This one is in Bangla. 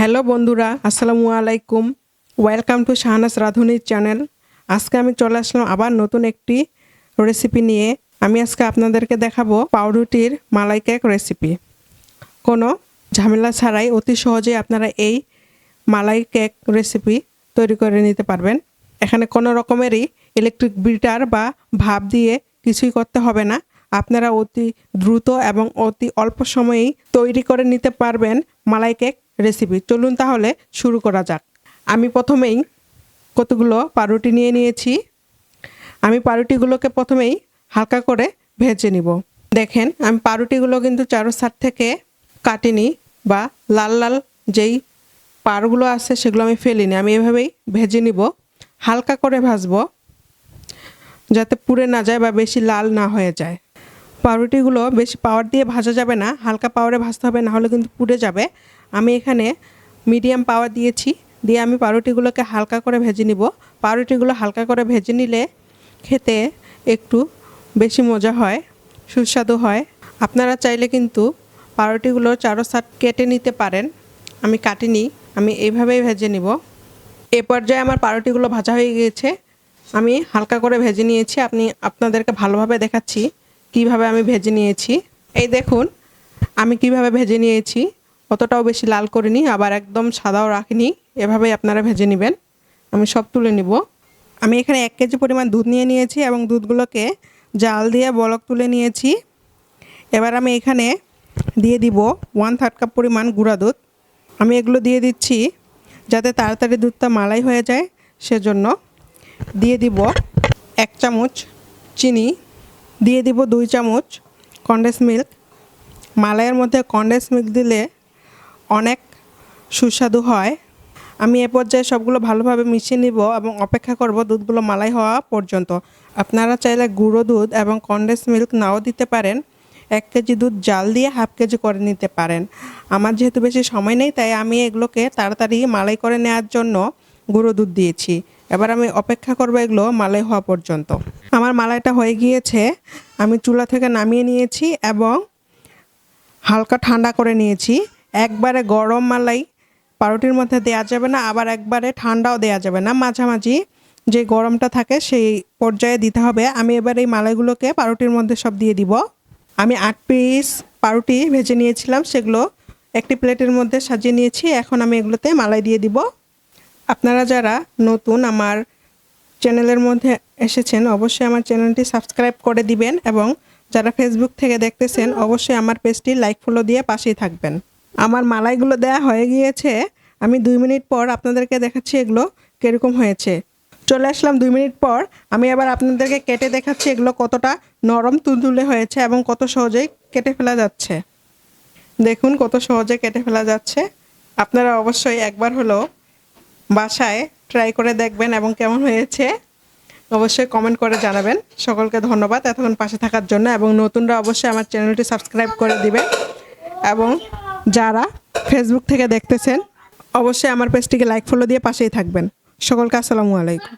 হ্যালো বন্ধুরা, আসসালামু আলাইকুম। ওয়েলকাম টু শাহনাজ রাধুনির চ্যানেল আজকে আমি চলে আসলাম আবার নতুন একটি রেসিপি নিয়ে। আমি আজকে আপনাদেরকে দেখাবো পাউরুটির মালাই কেক রেসিপি কোনো ঝামেলা ছাড়াই অতি সহজে আপনারা এই মালাই কেক রেসিপি তৈরি করে নিতে পারবেন। এখানে কোনো রকমেরই ইলেকট্রিক বিটার বা ভাপ দিয়ে কিছুই করতে হবে না। আপনারা অতি দ্রুত এবং অতি অল্প সময়েই তৈরি করে নিতে পারবেন মালাই কেক রেসিপি চলুন তাহলে শুরু করা যাক। আমি প্রথমেই কতগুলো পাউরুটি নিয়ে নিয়েছি। আমি পাউরুটিগুলোকে প্রথমেই হালকা করে ভেজে নিব। দেখেন, আমি পাউরুটিগুলো কিন্তু চারো সাইড থেকে কাটিনি বা লাল লাল যেই পারগুলো আছে সেগুলো আমি ফেলিনি। আমি এভাবেই ভেজে নিব। হালকা করে ভাজবো যাতে পুড়ে না যায় বা বেশি লাল না হয়ে যায়। পাউরুটিগুলো বেশি পাওয়ার দিয়ে ভাজা যাবে না, হালকা পাওয়ারে ভাজতে হবে না হলে কিন্তু পুড়ে যাবে। আমি এখানে মিডিয়াম পাওয়ার দিয়েছি, দিয়ে আমি পাউরুটিগুলোকে হালকা করে ভেজে নিব। পাউরুটিগুলো হালকা করে ভেজে নিলে খেতে একটু বেশি মজা হয়, সুস্বাদু হয়। আপনারা চাইলে কিন্তু পাউরুটিগুলো চারো সাট কেটে নিতে পারেন। আমি কাটিনি, আমি এইভাবেই ভেজে নিব। এ পর্যায়ে আমার পাউরুটিগুলো ভাজা হয়ে গিয়েছে। আমি হালকা করে ভেজে নিয়েছি, আপনি আপনাদেরকে ভালোভাবে দেখাচ্ছি। কীভাবে আমি ভেজে নিয়েছি। এই দেখুন, আমি কীভাবে ভেজে নিয়েছি। অতটাও বেশি লাল করিনি, আবার একদম সাদাও রাখিনি। এভাবেই আপনারা ভেজে নেবেন। আমি সব তুলে নিব। আমি এখানে এক কেজি পরিমাণ দুধ নিয়ে নিয়েছি এবং দুধগুলোকে জাল দিয়ে বলক তুলে নিয়েছি। এবার আমি এখানে দিয়ে দিব ওয়ান থার্ড কাপ পরিমাণ গুঁড়া দুধ। আমি এগুলো দিয়ে দিচ্ছি যাতে তাড়াতাড়ি দুধটা মালাই হয়ে যায় সেজন্য। দিয়ে দিব এক চামচ চিনি। দিয়ে দিব দুই চামচ কন্ডেন্স মিল্ক মালাইয়ের মধ্যে কন্ডেন্স মিল্ক দিলে অনেক সুস্বাদু হয়। আমি এ পর্যায়ে সবগুলো ভালোভাবে মিশিয়ে নিব এবং অপেক্ষা করব দুধগুলো মালাই হওয়া পর্যন্ত। আপনারা চাইলে গুঁড়ো দুধ এবং কন্ডেন্স মিল্ক নাও দিতে পারেন। এক কেজি দুধ জাল দিয়ে হাফ কেজি করে নিতে পারেন। আমার যেহেতু বেশি সময় নেই, তাই আমি এগুলোকে তাড়াতাড়ি মালাই করে নেওয়ার জন্য গুঁড়ো দুধ দিয়েছি। এবার আমি অপেক্ষা করব এগুলো মালাই হওয়া পর্যন্ত। আমার মালাইটা হয়ে গিয়েছে, আমি চুলা থেকে নামিয়ে নিয়েছি এবং হালকা ঠান্ডা করে নিয়েছি। একবারে গরম মালাই পাউরুটির মধ্যে দেওয়া যাবে না, আবার একবারে ঠান্ডাও দেওয়া যাবে না। মাঝামাঝি যে গরমটা থাকে সেই পর্যায়ে দিতে হবে। আমি এবার এই মালাইগুলোকে পাউরুটির মধ্যে সব দিয়ে দিব। আমি আট পিস পাউরুটি ভেজে নিয়েছিলাম, সেগুলো একটি প্লেটের মধ্যে সাজিয়ে নিয়েছি। এখন আমি এগুলোতে মালাই দিয়ে দিব। আপনারা যারা নতুন আমার চ্যানেলের মধ্যে এসেছেন, অবশ্যই আমার চ্যানেলটি সাবস্ক্রাইব করে দিবেন এবং যারা ফেসবুক থেকে দেখতেছেন, অবশ্যই আমার পেজটি লাইক, ফলো দিয়ে পাশেই থাকবেন। আমার মালাইগুলো দেয়া হয়ে গিয়েছে। আমি দুই মিনিট পর আপনাদেরকে দেখাচ্ছি এগুলো কীরকম হয়েছে। চলে আসলাম দুই মিনিট পর। আমি আবার আপনাদেরকে কেটে দেখাচ্ছি এগুলো কতটা নরম তুলতুলে হয়েছে এবং কত সহজেই কেটে ফেলা যাচ্ছে। দেখুন কত সহজে কেটে ফেলা যাচ্ছে। আপনারা অবশ্যই একবার হলেও বাসায় ট্রাই করে দেখবেন এবং কেমন হয়েছে, অবশ্যই কমেন্ট করে জানাবেন। সকলকে ধন্যবাদ এতক্ষণ পাশে থাকার জন্য এবং নতুনরা অবশ্যই আমার চ্যানেলটি সাবস্ক্রাইব করে দিবেন। এবং যারা ফেসবুক থেকে দেখতেছেন, অবশ্যই আমার পেজটিকে লাইক ফলো দিয়ে পাশেই থাকবেন। সকলকে আসসালামু আলাইকুম।